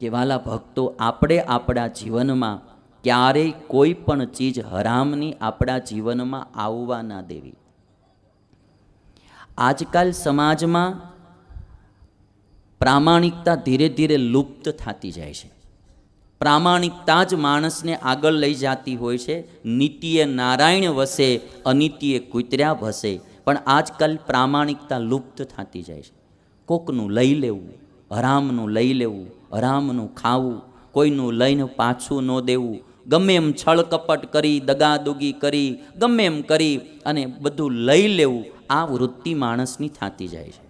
કે વાલા ભક્તો, આપણે આપણા જીવનમાં ક્યારેય કોઈ પણ ચીજ હરામની આપણા જીવનમાં આવવા ના દેવી. આજકાલ સમાજમાં પ્રામાણિકતા ધીરે ધીરે લુપ્ત થતી જાય છે. પ્રામાણિકતા જ માણસને આગળ લઈ જતી હોય છે. નીતિએ નારાયણ વસે, અનિતિએ કૂતર્યા ભસે, પણ આજકાલ પ્રામાણિકતા લુપ્ત થતી જાય છે. કોકનું લઈ લેવું, હરામનું લઈ લેવું હરામનું ખાવું, કોઈનું લઈને પાછું ન દેવું. ગમે એમ છળકપટ કરી, દગાદુગી કરી, ગમે એમ કરી અને બધું લઈ લેવું, આ વૃત્તિ માણસની થતી જાય છે.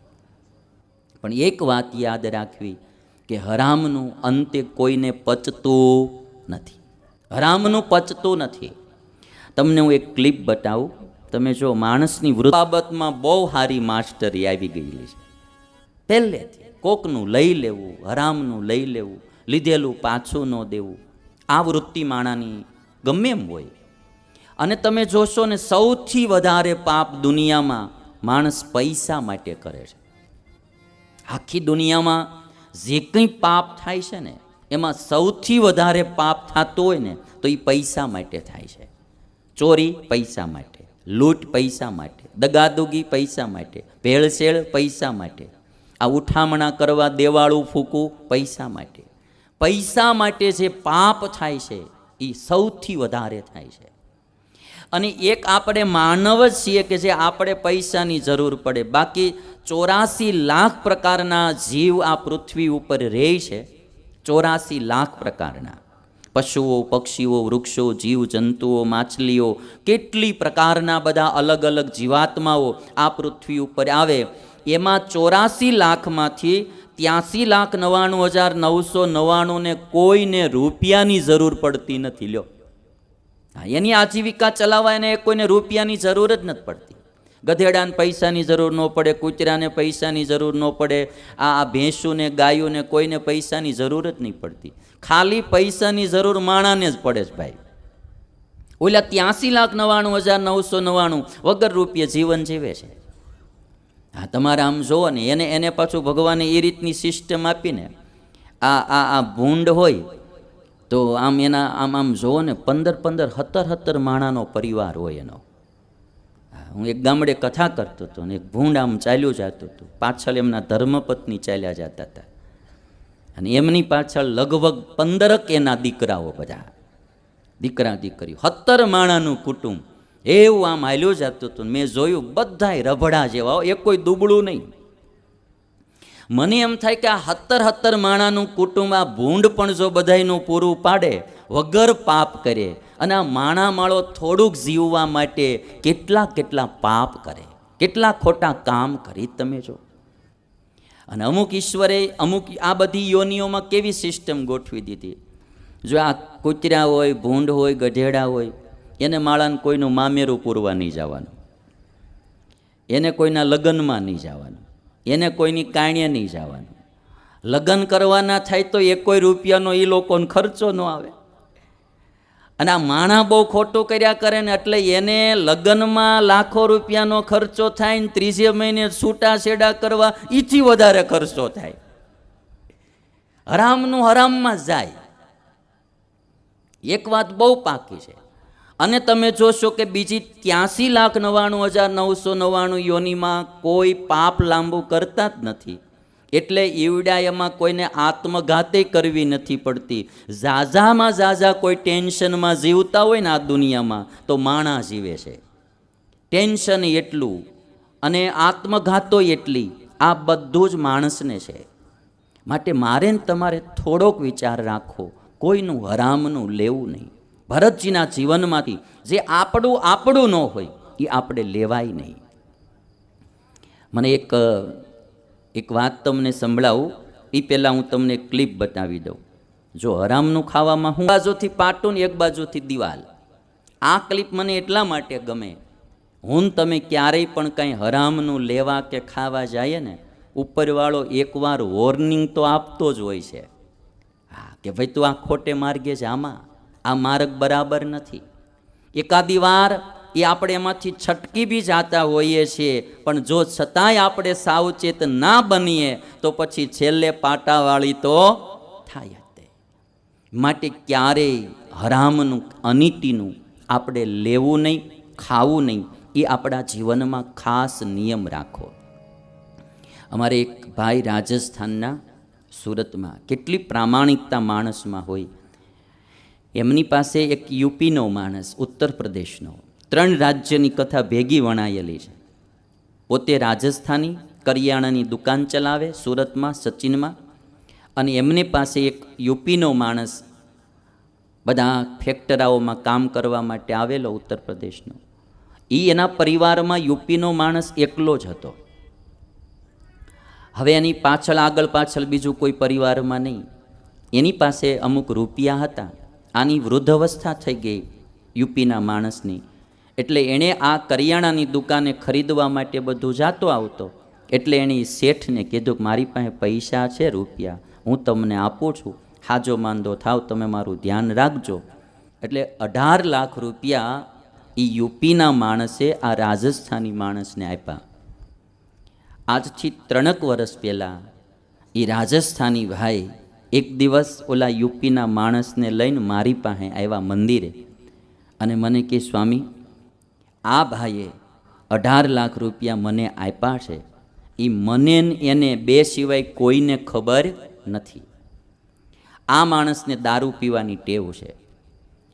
પણ એક વાત યાદ રાખવી કે હરામનું અંતે કોઈને પચતું નથી. હરામનું પચતું નથી. તમને હું એક ક્લિપ બતાવું. તમે જો માણસની વૃત્તિ બાબતમાં બહુ સારી માસ્ટરી આવી ગયેલી છે. પહેલેથી. કોકનું લઈ લેવું, હરામનું લઈ લેવું, લીધેલું પાછું ન દેવું, આ વૃત્તિ માણાની ગમે એમ હોય. અને તમે જોશો ને સૌથી વધારે પાપ દુનિયામાં માણસ પૈસા માટે કરે છે. આખી દુનિયામાં જે કંઈ પાપ થાય છે ને, એમાં સૌથી વધારે પાપ થતો હોય ને, તો એ પૈસા માટે થાય છે. ચોરી પૈસા માટે, લૂંટ પૈસા માટે, દગાદુગી પૈસા માટે, ભેળસેળ પૈસા માટે આ ઉઠામણા કરવા દેવાળું ફૂકવું પૈસા માટે. પૈસા માટે જે પાપ થાય છે, એ સૌથી વધારે થાય છે. અને એક આપણે માનવ જ છીએ કે જે આપણે પૈસાની જરૂર પડે. બાકી ચોરાસી લાખ પ્રકારના જીવ આ પૃથ્વી ઉપર રહે છે. ચોરાસી લાખ પ્રકારના. પશુઓ, પક્ષીઓ, વૃક્ષો, જીવ, જંતુઓ, માછલીઓ, કેટલી પ્રકારના બધા અલગ અલગ જીવાત્માઓ આ પૃથ્વી ઉપર આવે. એમાં ચોરાસી લાખમાંથી ત્યાંસી લાખ નવ્વાણું હજાર નવસો નવ્વાણુંને કોઈને રૂપિયાની જરૂર પડતી નથી, લ્યો. એની આજીવિકા ચલાવવા એને કોઈને રૂપિયાની જરૂર જ નથી પડતી. ગધેડાને પૈસાની જરૂર ન પડે, કૂતરાને પૈસાની જરૂર ન પડે, આ આ ભેંસુને, ગાયોને કોઈને પૈસાની જરૂર જ નહીં પડતી. ખાલી પૈસાની જરૂર માણાને જ પડે છે ભાઈ. ઓલા ત્યાંસી લાખ નવ્વાણું હજાર નવસો નવ્વાણું વગર રૂપિયે જીવન જીવે છે. તમારે આમ જુઓ ને એને એને પાછું ભગવાને એ રીતની સિસ્ટમ આપીને આ આ આ ભૂંડ હોય તો આમ એના આમ આમ જુઓ ને પંદર પંદર હત્તર હત્તર માણાનો પરિવાર હોય એનો. હા, હું એક ગામડે કથા કરતો હતો ને એક ભૂંડ આમ ચાલ્યું જતું હતું. પાછળ એમના ધર્મપત્ની ચાલ્યા જતા હતા. અને એમની પાછળ લગભગ પંદરક એના દીકરાઓ બધા. દીકરા દીકરીઓ. સત્તર માણાનું કુટુંબ. એવું આમ હાલ્યો જતું હતું મેં જોયું બધાય રભડા જેવા એક કોઈ દુબળું નહીં. મને એમ થાય કે આ હત્તર હત્તર માણાનું કુટુંબ, આ ભૂંડ પણ જો બધાયનું પૂરું પાડે, વગર પાપ કરે અને આ માણા માળો થોડુંક જીવવા માટે કેટલા કેટલા પાપ કરે, કેટલા ખોટા કામ કરી તમે જો. અને અમુક ઈશ્વરે અમુક આ બધી યોનિઓમાં કેવી સિસ્ટમ ગોઠવી દીધી? જો આ કૂતરા હોય, ભૂંડ હોય, ગધેડા હોય એને માળાને કોઈનું મામેરું પૂરવા નહીં જવાનું. એને કોઈના લગ્નમાં નહીં જવાનું. એને કોઈની કાણ્યા નહીં જવાનું. લગ્ન કરવાના થાય તો એક કોઈ રૂપિયાનો એ લોકોને ખર્ચો ન આવે. અને આ માણા બહુ ખોટું કર્યા કરે ને એટલે એને લગ્નમાં લાખો રૂપિયાનો ખર્ચો થાય ને ત્રીજે મહિને છૂટા છેડા કરવા એથી વધારે ખર્ચો થાય. હરામનું હરામમાં જાય. એક વાત બહુ પાકી છે. અને તમે જોશો કે બીજી ત્યાંસી લાખ નવ્વાણું હજાર નવસો નવ્વાણું યોનિમાં કોઈ પાપ લાંબુ કરતા જ નથી. એટલે ઈવડા કોઈને આત્મઘાતે કરવી નથી પડતી. ઝાઝામાં ઝાઝા કોઈ ટેન્શનમાં જીવતા હોય ને આ દુનિયામાં, તો માણા જીવે છે. ટેન્શન એટલું અને આત્મઘાતો એટલી, આ બધું જ માણસને છે. માટે મારે ને તમારે થોડોક વિચાર રાખો કોઈનું હરામનું લેવું નહીં. ભરતજીના જીવનમાંથી જે આપણું આપણું ન હોય, એ આપણે લેવાય નહીં. મને એક એક વાત તમને સંભળાવું એ પહેલાં હું તમને ક્લિપ બતાવી દઉં. જો હરામનું ખાવામાં હું બાજુથી પાટું ને એક બાજુથી દિવાલ. આ ક્લિપ મને એટલા માટે ગમે, હું તમે ક્યારેય પણ કાંઈ હરામનું લેવા કે ખાવા જઈએ ને, ઉપરવાળો એકવાર વોર્નિંગ તો આપતો જ હોય છે. હા, કે ભાઈ તું આ ખોટે માર્ગે જ આમાં આ માર્ગ બરાબર નથી. એકાદી વાર એ આપણે એમાંથી છટકી બી જાતા હોઈએ છીએ, પણ જો છતાંય આપણે સાવચેત ના બનીએ, તો પછી છેલ્લે પાટાવાળી તો થાય જ માટે ક્યારેય હરામનું, અનિતિનું આપણે લેવું નહીં, ખાવું નહીં, એ આપણા જીવનમાં ખાસ નિયમ રાખો. અમારે એક ભાઈ રાજસ્થાનના સુરતમાં કેટલી પ્રામાણિકતા માણસમાં હોય એમની પાસે એક યુપીનો માણસ, ઉત્તર પ્રદેશનો. ત્રણ રાજ્યની કથા ભેગી વણાયેલી છે. પોતે રાજસ્થાની, કરિયાણાની દુકાન ચલાવે, સુરતમાં, સચિનમાં. અને એમની પાસે એક યુપીનો માણસ બધા ફેક્ટરાઓમાં કામ કરવા માટે આવેલો ઉત્તર પ્રદેશનો. એ એના પરિવારમાં યુપીનો માણસ એકલો જ હતો. હવે એની પાછળ આગળ પાછળ બીજું કોઈ પરિવારમાં નહીં. એની પાસે અમુક રૂપિયા હતા. આની વૃદ્ધ અવસ્થા થઈ ગઈ યુપીના માણસની. એટલે એણે આ કરિયાણાની દુકાને ખરીદવા માટે બધું જાતો આવતો. એટલે એણે શેઠને કીધું કે મારી પાસે પૈસા છે રૂપિયા. હું તમને આપું છું. હાજો માંદો થાવ, તમે મારું ધ્યાન રાખજો. એટલે અઢાર લાખ રૂપિયા એ યુપીના માણસે આ રાજસ્થાની માણસને આપ્યા. આજથી ત્રણક વર્ષ પહેલાં એ રાજસ્થાની ભાઈ એક દિવસ ઓલા યુપીના માણસને લઈને મારી પાસે આવ્યા મંદિરે અને મને કે સ્વામી, આ ભાઈએ અઢાર લાખ રૂપિયા મને આપ્યા છે. એ મને એને બે સિવાય કોઈને ખબર નથી. આ માણસને દારૂ પીવાની ટેવ છે.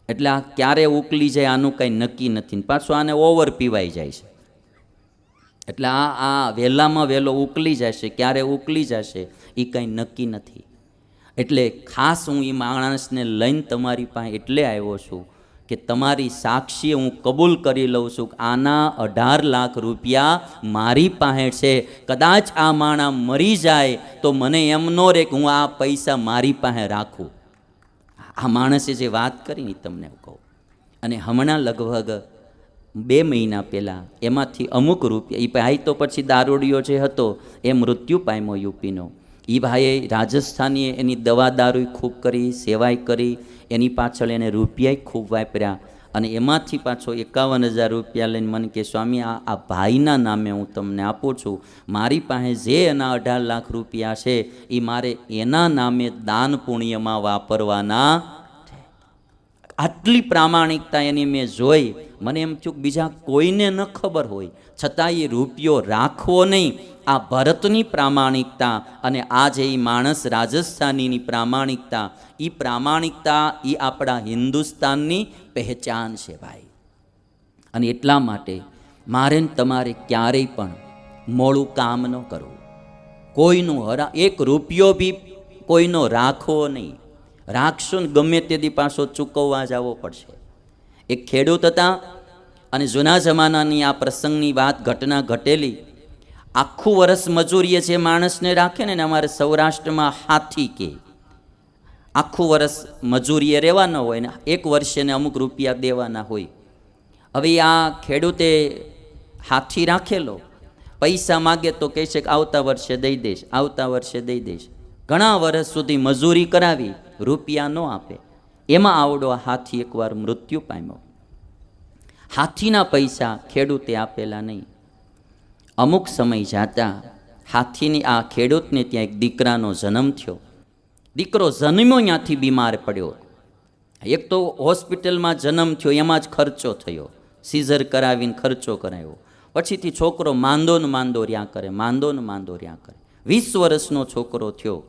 એટલે આ ક્યારે ઉકલી જાય આનું કાંઈ નક્કી નથી. પાછું આને ઓવર પીવાઈ જાય છે. એટલે આ આ વહેલામાં વહેલો ઉકલી જશે, ક્યારે ઉકલી જશે એ કંઈ નક્કી નથી. એટલે ખાસ હું એ માણસને લઈને તમારી પાસે એટલે આવ્યો છું કે તમારી સાક્ષી હું કબૂલ કરી લઉં છું આના અઢાર લાખ રૂપિયા મારી પાસે છે. કદાચ આ માણા મરી જાય તો મને એમ ન રહે કે હું આ પૈસા મારી પાસે રાખું. આ માણસે જે વાત કરી ને તમને કહું. અને હમણાં લગભગ બે મહિના પહેલાં એમાંથી અમુક રૂપિયા એ ભાઈ તો પછી દારૂડિયો જે હતો, એ મૃત્યુ પામ્યો યુપીનો. એ ભાઈએ રાજસ્થાનીએ એની દવા દારૂ ખૂબ કરી, સેવાય કરી, એની પાછળ એને રૂપિયા ખૂબ વાપર્યા અને એમાંથી પાછો એકાવન હજાર રૂપિયા લઈને મને કે, સ્વામી, આ આ ભાઈના નામે હું તમને આપું છું. મારી પાસે જે એના અઢાર લાખ રૂપિયા છે એ મારે એના નામે દાન પુણ્યમાં વાપરવાના આટલી પ્રામાણિકતા એની મેં જોઈ મને એમ થયું બીજા કોઈને ન ખબર હોય. છતાં એ રૂપિયો રાખવો નહીં. આ ભરતની પ્રામાણિકતા અને આ જે માણસ રાજસ્થાનીની પ્રામાણિકતા એ પ્રામાણિકતા એ આપણા હિન્દુસ્તાનની પહેચાન છે ભાઈ. અને એટલા માટે મારે તમારે ક્યારેય પણ મોડું કામ ન કરવું. કોઈનું હરા, એક રૂપિયો બી કોઈનો રાખવો નહીં. રાખશો ને ગમે તેથી પાછો ચૂકવવા જવો પડશે. એક ખેડૂત હતા અને જૂના જમાનાની આ પ્રસંગની વાત ઘટના ઘટેલી. આખું વર્ષ મજૂરીએ જે માણસને રાખે ને અમારે સૌરાષ્ટ્રમાં હાથી કે. આખું વર્ષ મજૂરીએ રહેવાના હોય ને એક વર્ષે ને અમુક રૂપિયા દેવાના હોય. હવે આ ખેડૂતે હાથી રાખેલો. પૈસા માગે તો કહે છે કે આવતા વર્ષે દઈ દઈશ, આવતા વર્ષે દઈ દઈશ. ઘણા વર્ષ સુધી મજૂરી કરાવી, રૂપિયા ન આપે. એમાં આવડો હાથી એકવાર મૃત્યુ પામ્યો. હાથીના પૈસા ખેડૂતે આપેલા નહીં. અમુક સમય જાતા હાથીની આ ખેડૂતને ત્યાં એક દીકરાનો જન્મ થયો. દીકરો જન્મ્યો ત્યાંથી બીમાર પડ્યો. એક તો હોસ્પિટલમાં જન્મ થયો, એમાં જ ખર્ચો થયો. સીઝર કરાવીને ખર્ચો કરાયો. પછીથી છોકરો માંદો ને માંદો રહ્યા કરે, માંદો ને માંદો રહ્યા કરે. વીસ વર્ષનો છોકરો થયો.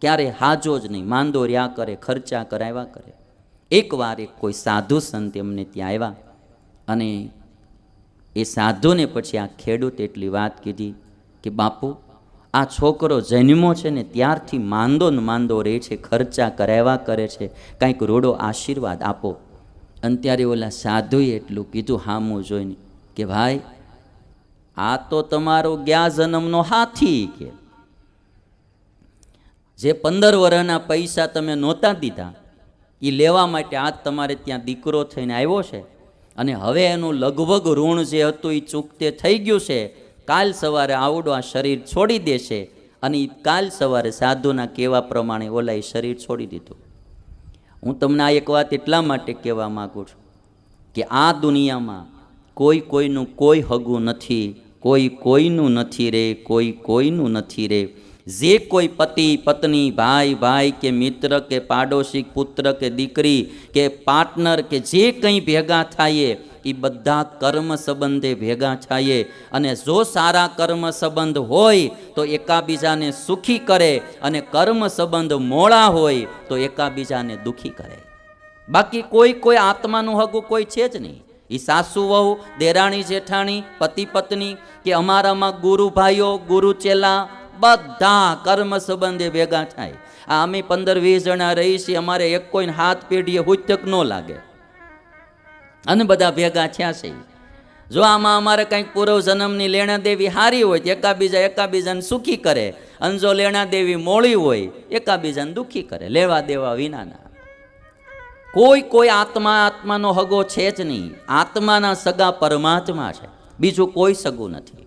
ક્યારે હાજો જ નહીં, માંદો રહ્યા કરે, ખર્ચા કરાવ્યા કરે. એકવાર એક કોઈ સાધુ સંત એમને ત્યાં આવ્યા. અને એ સાધુને પછી આ ખેડૂત એટલી વાત કીધી કે, બાપુ, આ છોકરો જન્મો છે ને ત્યારથી માંદો ને માંદો રહે છે, ખર્ચા કરાવ્યા કરે છે. કાંઈક રોડો આશીર્વાદ આપો. અને ત્યારે ઓલા સાધુએ એટલું કીધું હામું જોઈને કે, ભાઈ, આ તો તમારો ગયા જન્મનો હાથી કે. જે પંદર વર્ષના પૈસા તમે નહોતા દીધા એ લેવા માટે આજ તમારે ત્યાં દીકરો થઈને આવ્યો છે. અને હવે એનું લગભગ ઋણ જે હતું એ ચૂકતે થઈ ગયું છે, કાલ સવારે આવડો આ શરીર છોડી દેશે અને કાલ સવારે સાધુના કહેવા પ્રમાણે ઓલા એ શરીર છોડી દીધું. હું તમને આ એક વાત એટલા માટે કહેવા માગું છું કે આ દુનિયામાં કોઈ કોઈનું કોઈ હગું નથી, કોઈ કોઈનું નથી રે, કોઈ કોઈનું નથી રે. જે કોઈ પતિ, પત્ની, ભાઈ ભાઈ કે મિત્ર કે પાડોશી, પુત્ર કે દીકરી કે પાર્ટનર કે જે કંઈ ભેગા થાય એ બધા કર્મ સંબંધે ભેગા થાય અને જો સારા કર્મ સંબંધ હોય, તો એકાબીજાને સુખી કરે અને કર્મ સંબંધ મોડા હોય, તો એકાબીજાને દુખી કરે. બાકી કોઈ કોઈ આત્માનું હગું કોઈ છે જ નહીં. એ સાસુ વહુ, દેરાણી, જેઠાણી, પતિ, પત્ની કે અમારામાં ગુરુ ભાઈઓ, ગુરુ ચેલા બધા કર્મ સંબંધે ભેગા થાય. આ અમે પંદર વીસ જણા રહી છીએ, અમારે એક કોઈને હાથ પેઢીએ હુચક ન લાગે. અને બધા ભેગા થયા છે. જો આમાં અમારે કંઈક પૂર્વ જન્મની લેણા દેવી હારી હોય તો એકાબીજા એકાબીજાને સુખી કરે. અને જો લેણા દેવી મોળી હોય, એકાબીજાને દુઃખી કરે. લેવા દેવા વિનાના. કોઈ કોઈ આત્મા આત્માનો હગો છે જ નહીં. આત્માના સગા પરમાત્મા છે. બીજું કોઈ સગું નથી.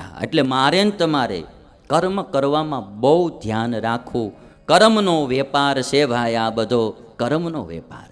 હા, એટલે મારે ને તમારે કર્મ કરવામાં બહુ ધ્યાન રાખવું. કર્મનો વેપાર છે ભાઈ આ બધો કર્મનો વેપાર.